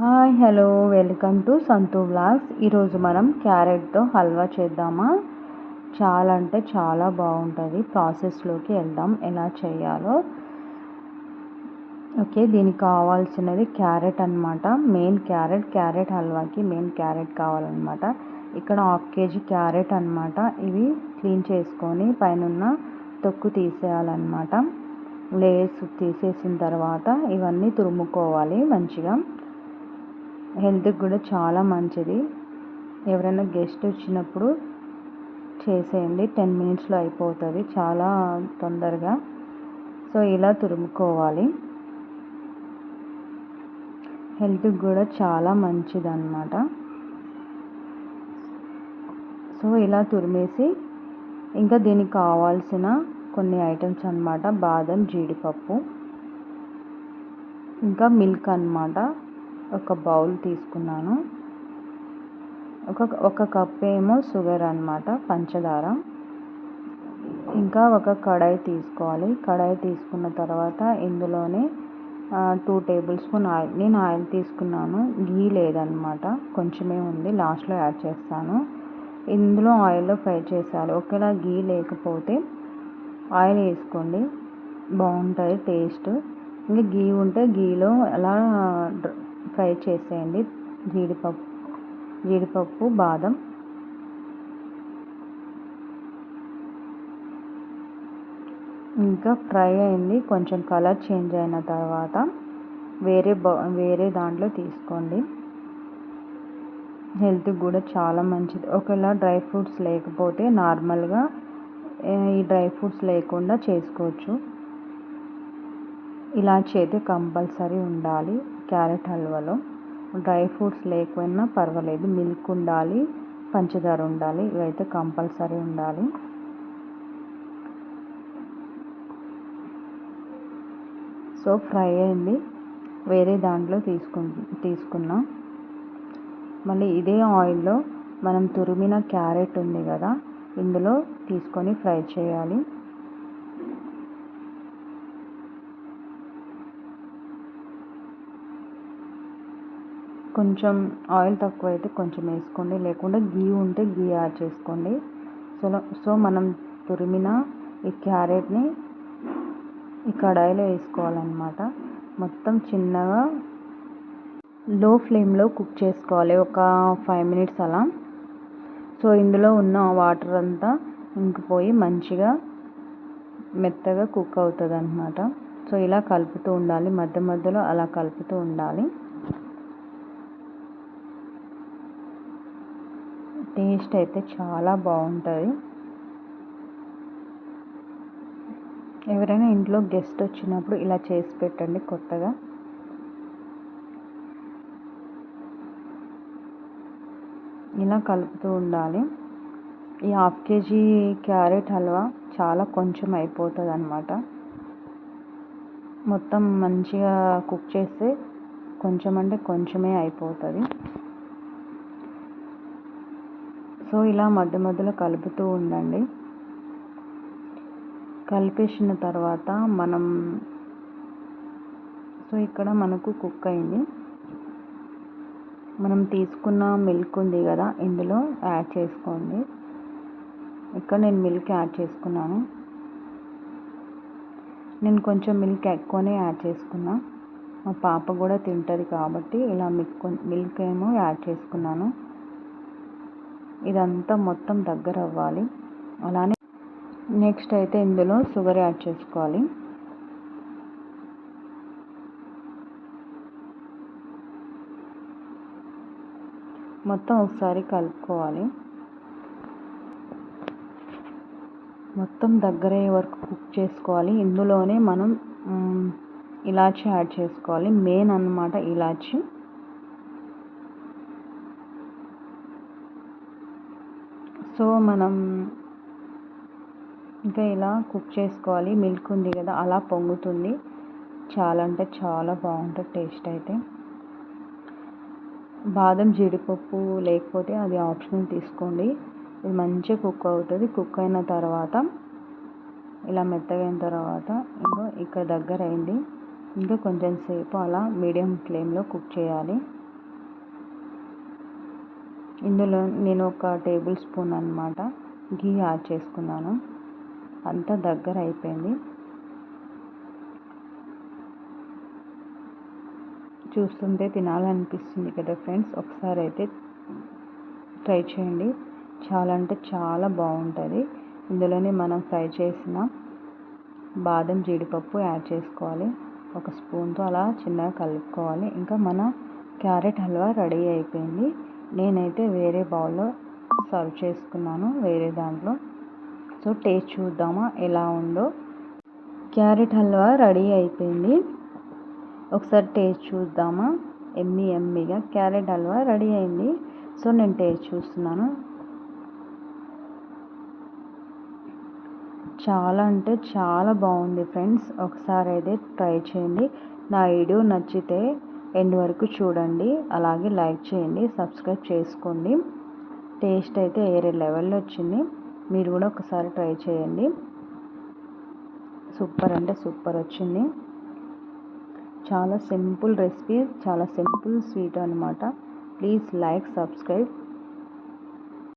Hi hello welcome to Santhu vlogs ఈరోజు మనం క్యారెట్తో హల్వా చేద్దామా? చాలా అంటే చాలా బాగుంటుంది. ప్రాసెస్లోకి వెళ్దాం ఎలా చేయాలో. ఓకే దీనికి కావాల్సినది క్యారెట్ అనమాట మెయిన్ క్యారెట్ క్యారెట్ హల్వాకి మెయిన్ క్యారెట్ కావాలన్నమాట. ఇక్కడ హాఫ్ కేజీ క్యారెట్ అనమాట ఇవి క్లీన్ చేసుకొని పైన తొక్కు తీసేయాలన్నమాట. లేయర్స్ తీసేసిన తర్వాత ఇవన్నీ తురుముకోవాలి మంచిగా. హెల్త్కి కూడా చాలా మంచిది. ఎవరైనా గెస్ట్ వచ్చినప్పుడు చేసేయండి. టెన్ మినిట్స్లో అయిపోతుంది. చాలా తొందరగా. సో ఇలా తురుముకోవాలి. హెల్త్కి కూడా చాలా మంచిది అన్నమాట సో ఇలా తురిమేసి ఇంకా దీనికి కావాల్సిన కొన్ని ఐటమ్స్ అనమాట బాదం జీడిపప్పు. ఇంకా మిల్క్ అనమాట ఒక బౌల్ తీసుకున్నాను. ఒక ఒక కప్ ఏమో షుగర్ అనమాట పంచదార. ఇంకా ఒక కడాయి తీసుకోవాలి. కడాయి తీసుకున్న తర్వాత ఇందులోనే టూ టేబుల్ స్పూన్ ఆయిల్ నేను ఆయిల్ తీసుకున్నాను. గీ లేదనమాట కొంచెమే ఉంది లాస్ట్లో యాడ్ చేస్తాను. ఇందులో ఆయిల్లో ఫ్రై చేసాలి ఒకవేళ గీ లేకపోతే ఆయిల్ వేసుకోండి. బాగుంటుంది టేస్ట్ ఇంకా గీ ఉంటే గీలో అలా ఫ్రై చేసేయండి. జీడిపప్పు జీడిపప్పు బాదం. ఇంకా ఫ్రై అయింది. కొంచెం కలర్ చేంజ్ అయిన తర్వాత వేరే బా వేరే దాంట్లో తీసుకోండి. హెల్త్కి కూడా చాలా మంచిది. ఒకవేళ డ్రై ఫ్రూట్స్ లేకపోతే నార్మల్గా ఈ డ్రై ఫ్రూట్స్ లేకుండా చేసుకోవచ్చు. ఇలాచి అయితే కంపల్సరీ ఉండాలి. క్యారెట్ హల్వాలో. డ్రై ఫ్రూట్స్ లేకపోయినా పర్వాలేదు. మిల్క్ ఉండాలి. పంచదార ఉండాలి. ఇవైతే కంపల్సరీ ఉండాలి. సో ఫ్రై అయింది. వేరే దాంట్లో తీసుకు తీసుకున్నాం. మళ్ళీ ఇదే ఆయిల్లో మనం తురిమిన క్యారెట్ ఉంది కదా ఇందులో తీసుకొని ఫ్రై చేయాలి. కొంచెం ఆయిల్ తక్కువ అయితే కొంచెం వేసుకోండి. లేకుండా గీ ఉంటే గీ యాడ్ చేసుకోండి. సో సో మనం తురిమిన ఈ క్యారెట్ని ఈ కడాయిలో వేసుకోవాలన్నమాట. మొత్తం చిన్నగా లో ఫ్లేమ్లో కుక్ చేసుకోవాలి. ఒక ఫైవ్ మినిట్స్ అలా. సో ఇందులో ఉన్న వాటర్ అంతా ఇంకిపోయి మంచిగా మెత్తగా కుక్ అవుతుంది అనమాట సో ఇలా కలుపుతూ ఉండాలి. మధ్య మధ్యలో అలా కలుపుతూ ఉండాలి. టేస్ట్ అయితే చాలా బాగుంటుంది. ఎవరైనా ఇంట్లో గెస్ట్ వచ్చినప్పుడు ఇలా చేసి పెట్టండి కొత్తగా. ఇలా కలుపుతూ ఉండాలి. ఈ హాఫ్ కేజీ క్యారెట్ హల్వా చాలా కొంచెం అయిపోతుంది అనమాట మొత్తం మంచిగా కుక్ చేస్తే కొంచెం అంటే కొంచెమే అయిపోతుంది. సో ఇలా మధ్య మధ్యలో కలుపుతూ ఉండండి. కలిపేసిన తర్వాత మనం సో ఇక్కడ మనకు కుక్ అయింది. మనం తీసుకున్న మిల్క్ ఉంది కదా ఇందులో యాడ్ చేసుకోండి. ఇక్కడ నేను మిల్క్ యాడ్ చేసుకున్నాను. నేను కొంచెం మిల్క్ ఎక్కువనే యాడ్ చేసుకున్నా. మా పాప కూడా తింటుంది కాబట్టి ఇలా మిల్క్ మిల్క్ ఏమో యాడ్ చేసుకున్నాను. ఇదంతా మొత్తం దగ్గర అవ్వాలి. అలానే నెక్స్ట్ అయితే ఇందులో షుగర్ యాడ్ చేసుకోవాలి. మొత్తం ఒకసారి కలుపుకోవాలి. మొత్తం దగ్గర వరకు కుక్ చేసుకోవాలి. ఇందులోనే మనం ఇలాచి యాడ్ చేసుకోవాలి. మెయిన్ అన్నమాట ఇలాచి. సో మనం ఇంకా ఇలా కుక్ చేసుకోవాలి. మిల్క్ ఉంది కదా అలా పొంగుతుంది. చాలా అంటే చాలా బాగుంటుంది టేస్ట్ అయితే. బాదం జీడిపప్పు లేకపోతే అది ఆప్షనల్ తీసుకోండి. ఇది మంచిగా కుక్ అవుతుంది. కుక్ అయిన తర్వాత ఇలా మెత్తగైన తర్వాత ఇంకా ఇక్కడ దగ్గర అయింది. ఇంకా కొంచెం సేపు అలా మీడియం ఫ్లేమ్లో కుక్ చేయాలి. ఇందులో నేను ఒక టేబుల్ స్పూన్ అనమాట గీ యాడ్ చేసుకున్నాను. అంతా దగ్గర అయిపోయింది. చూస్తుంటే తినాలనిపిస్తుంది కదా ఫ్రెండ్స్. ఒకసారి అయితే ట్రై చేయండి. చాలా అంటే చాలా బాగుంటుంది. ఇందులోనే మనం ఫ్రై చేసిన బాదం జీడిపప్పు యాడ్ చేసుకోవాలి. ఒక స్పూన్తో అలా చిన్నగా కలుపుకోవాలి. ఇంకా మన క్యారెట్ హల్వా రెడీ అయిపోయింది. నేనైతే వేరే బౌల్లో సర్వ్ చేసుకున్నాను వేరే దాంట్లో. సో టేస్ట్ చూద్దామా ఎలా ఉందో. క్యారెట్ హల్వా రెడీ అయిపోయింది. ఒకసారి టేస్ట్ చూద్దామా. ఎమ్మి ఎమ్మిగా క్యారెట్ హల్వా రెడీ అయింది. సో నేను టేస్ట్ చూస్తున్నాను. చాలా అంటే చాలా బాగుంది ఫ్రెండ్స్. ఒకసారి అయితే ట్రై చేయండి. నా వీడియో నచ్చితే ఎండ్ వరకు చూడండి. అలాగే లైక్ చేయండి సబ్స్క్రైబ్ చేసుకోండి. టేస్ట్ అయితే వేరే లెవెల్లో వచ్చింది. మీరు కూడా ఒకసారి ట్రై చేయండి. సూపర్ అంటే సూపర్ వచ్చింది. చాలా సింపుల్ రెసిపీ చాలా సింపుల్ స్వీట్ అనమాట ప్లీజ్ లైక్ సబ్స్క్రైబ్.